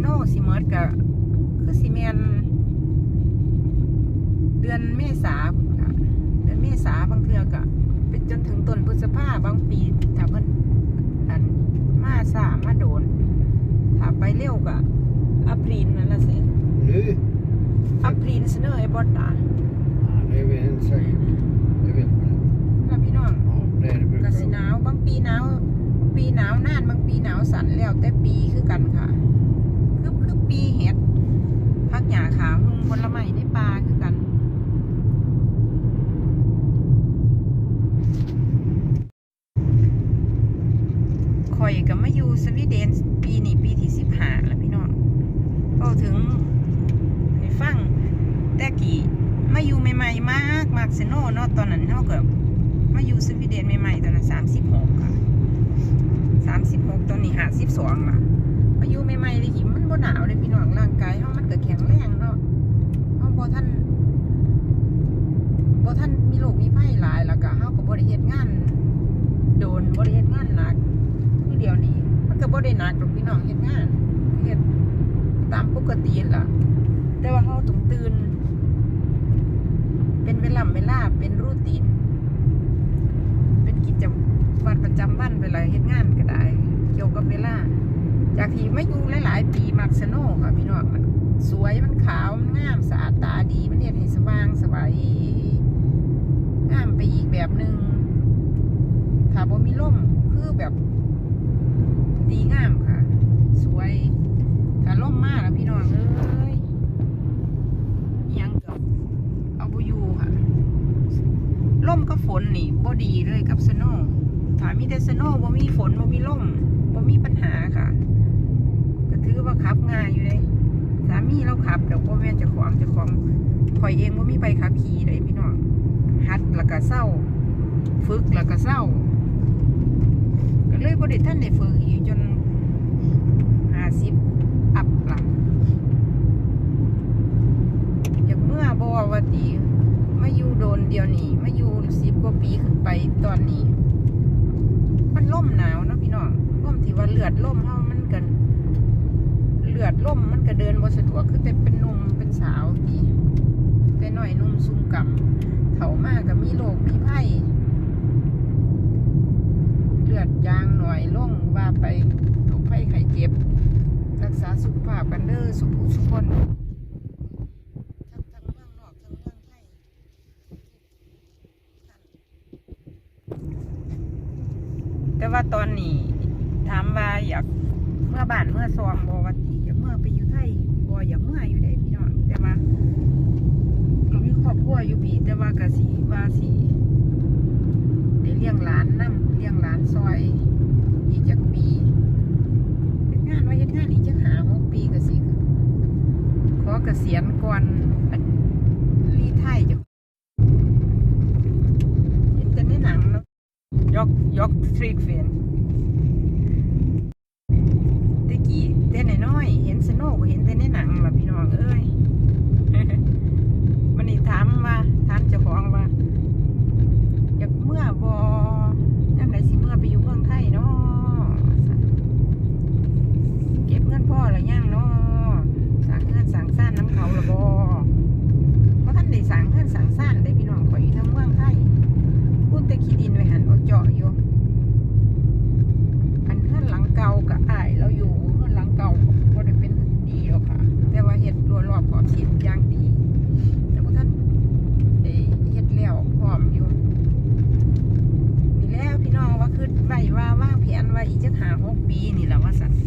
โนสิเมิร์ดกะคือสิเมนเดือนเมษาพุ่นค่ะเดือนเมษาบางเทือกะไปจนถึงต้นพฤษภาบางปีถ้าเพิ่นอันมาสามาโดน ถ้าไปเร็วกะอัพรีนนั่นละสิ Nu? อัพรีนเสนอไอ้บอสตา Ja, det vet jag inte säkert. Det vet man inte. น่ะพี่น้อง Ja, det är det ก brukar สิหนาวบางปีหนาวบางปีหนาวนานบางปีหนาวสั่นแล้วแต่ปีคือกันค่ะคือคือ ปีเห็ดพักหญ้าขาวหุงผลไม้ในป่าคือกันข่อยก็มาอยู่สวีเดนปีนี้ปีที่สิบห้าแล้วพี่น้องก็ถึงให้ฟังแต่กี่มาอยู่ใหม่ๆมากมากเซโนเนาะตอนนั้นเท่ากับมาอยู่สวีเดนใหม่ๆตอนนั้นสามสิบหกค่ะสามสิบหกตอนนี้ห้าสิบสองละ มาอยู่ใหม่ๆเลยหิมมันบ่หนาวเลยพี่น้องร่างกายเฮามันก็แข็งแรงเนาะเฮาบ่ท่านบ่ท่านมีโรคมีภัยหลายแล้วก็เฮาก็บ่ได้เฮ็ดงาน โดนบ่ได้เฮ็ดงานหนักคือเดียวนี้ มันก็บ่ได้หนักหรอกพี่น้องเฮ็ดงานเฮ็ดตามปกติล่ะ แต่ว่าเฮาต้องตื่นเป็นเวลาเวลาเป็นรูทีนเป็นกิจวัตรประจำวันเวลาเฮ็ดงานก็ได้ เกี่ยวกับเวลา จากที่ไม่อยู่หลาย ๆ ปีมักสโนค่ะพี่น้องมันสวยมันขาว มันงามสะอาดตาดีมันเฮ็ดให้สว่างสวัยงามไปอีกแบบหนึ่งถ้าบ่มีล่มคือแบบ ดีงามค่ะ สวย ถ้าล่มมากแล้วพี่น้องเอ้ยยังกับเอาบ่อยู่ค่ะล่มกับฝนนี่บ่ดีเลยกับสโนว์ถ้ามีแต่สโนว์บ่มีฝนบ่มีล่ม มีปัญหาค่ะก็ถือว่าขับง่ายอยู่เลยสามีเราขับเดี๋ยวบ่แม่นจะของจะของข่อยเองบ่ามีใบขับขี่เลยพี่น้องหัดแล้วก็เศร้า ฝึกแล้วก็เศร้า ก็เลยบ่ได้ท่านได้ฝึกอยู่จน50อัพละอยากเมื่อบ่ว่าติมาอยู่โดนเดียวนี่มาอยู่สิบกว่าปีขึ้นไปตอนนี้ มันล่มหนาวนะพี่น้อง ล่มที่ว่าเลือดล่มเฮามันกันเลือดล่มมันก็เดินบ่สะดวกคือแต่เป็นนุ่มเป็นสาวทีแต่น้อยหนุ่มซุ่มกำเฒ่ามากก็มีโรคมีไข้เลือดจางหน่อยล่งว่าไปโรคไข้ไข้เจ็บ รักษาสุขภาพกันเด้อสุขผู้สุขคนแต่ว่าตอนนี้ามว่าอยกเมื่อบ้านเมื่อซองบอวัติอยากเมื่อไปอยู่ไทยบออยากเมื่ออยู่ได้พี่น้องแต่ว่าก็มีครอบครัวอยู่ปีแต่ว่ากะสีว่าสีได้เลี้ยงหลานนํเลี้ยงหลานซอยอีกจักปีเฮ็ดงานว้เฮ็ดงานอีกจักหาหกปีก็สิขอเกษียณก่อนอันรีไทยจะเห็นแต่ในหนังเนาะยกยกทริกเฟน กี้เต้น้อยเห็นสโนว์ก็เห็นเต้นในหนังล่ะพี่น้องเอ้ยวันนี้ถามว่าถามเจ้าของว่า อยากเมื่อบอยังไงสิเมื่อไปอยู่เมืองไทยเนาะเก็บเงินพ่อหรือยังเนาะ สั่งเงื่อนสั่งซ่านน้ำเขาละบอเพราะท่านได้สั่งเงื่อนสั่งซ่านได้พี่น้องข่อยอยู่ทั้งเมืองไทยพูดแต่ขี้ดินไว้หันเอาเจาะอยู่ อันเงื่อนหลังเก่ากับอ้ายเราอยู่เงื่อนหลังเก่าก็ได้เป็นดีหรอกค่ะ แต่ว่าเฮ็ดรัวรอบขอบชิดอย่างดี แต่พวกท่านได้เฮ็ดแล้วพร้อมอยู่นี่แล้วพี่น้องว่าคือไว้ว่า ว่าอีกจักหาหกปีนี่แหละว่าสัตว์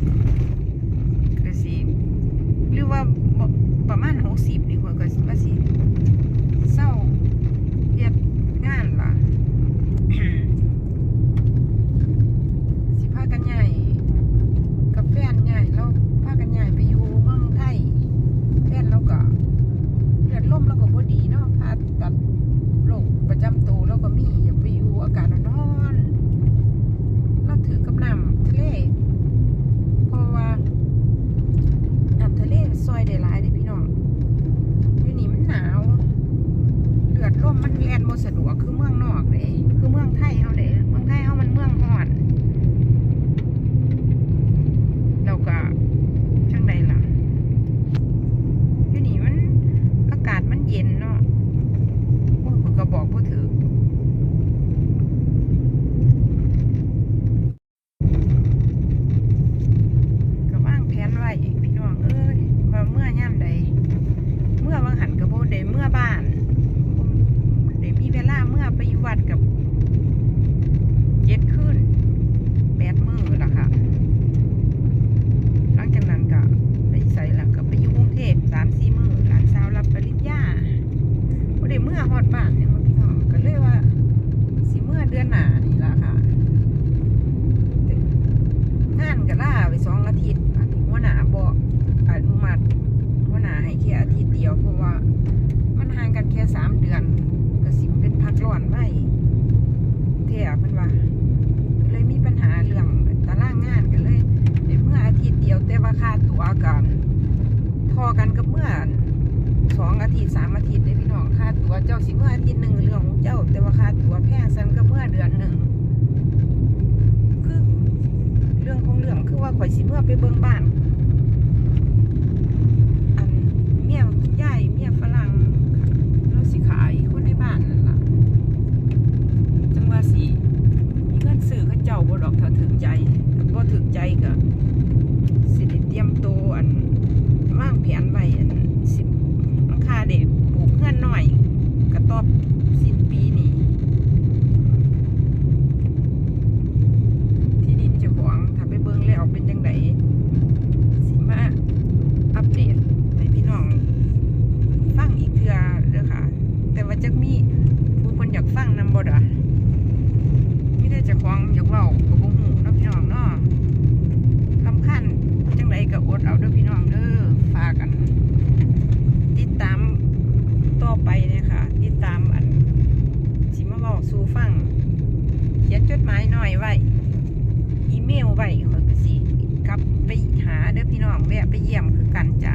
างเนี่ยพี่น้องก็เลยว่าสิเมื่อเดือนหนานี่ละค่ะงานก็ล่าไปสองอาทิตย์อันนี้หัวหน้าบอกอนุมัติหัวหน้าให้แค่อาทิตย์เดียวเพราะว่ามันห่างกันแค่สามเดือน ก็สิเป็นพักร้อนไว้เท่เป็นว่า สิเพื่อไปเบิ้งบ้าน อันเมียใหญ่เมียฝรั่งเราสิขายคนในบ้านนั่นละจังว่าสิมีเงินสื่อเขาเจ้าบ่ดอกถอาถึกใจบ่ถึกใจก็สิเตรียมตัวอันว่างแผนไว้ ฟังนำบ่ดะมีแต่เจะควงอยากเว้าก็บ่ฮู้เนะพี่น้องเนาะลำคัญจังไดก็อดเอาเด้อพี่น้องเด้อฝากกัน ติดตามต่อไปเนี่ยค่ะ ติดตามอันสิมาเว้าสู่ฟัง เขียนจดหมายหน่อยไว้อีเมลไว้ขอยก็สิกลับไปหาเด้อพี่น้องแวะไปเยี่ยมคือกันจ้ะ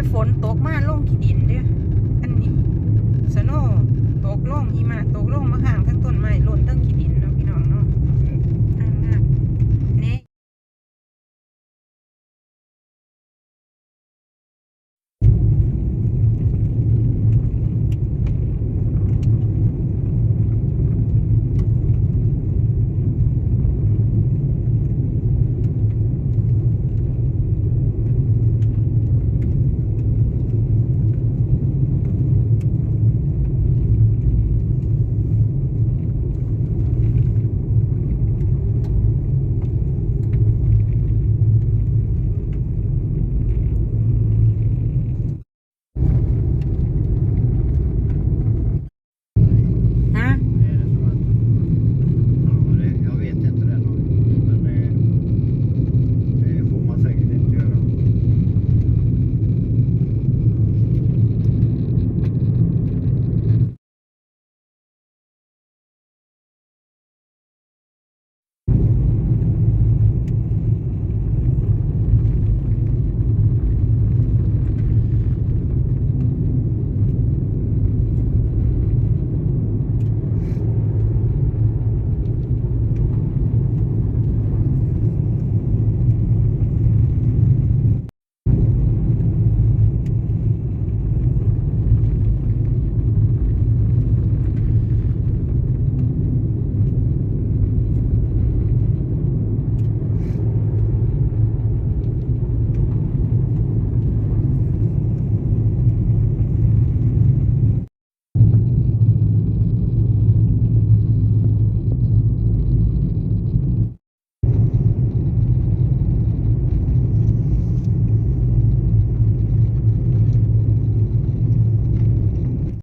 แต่ฝนตกมาลงขี้ดินเด้ออันนี้สโนตกลงหิมาตกลงมาห่างทั้งต้นไม้หล่นทั้งขีด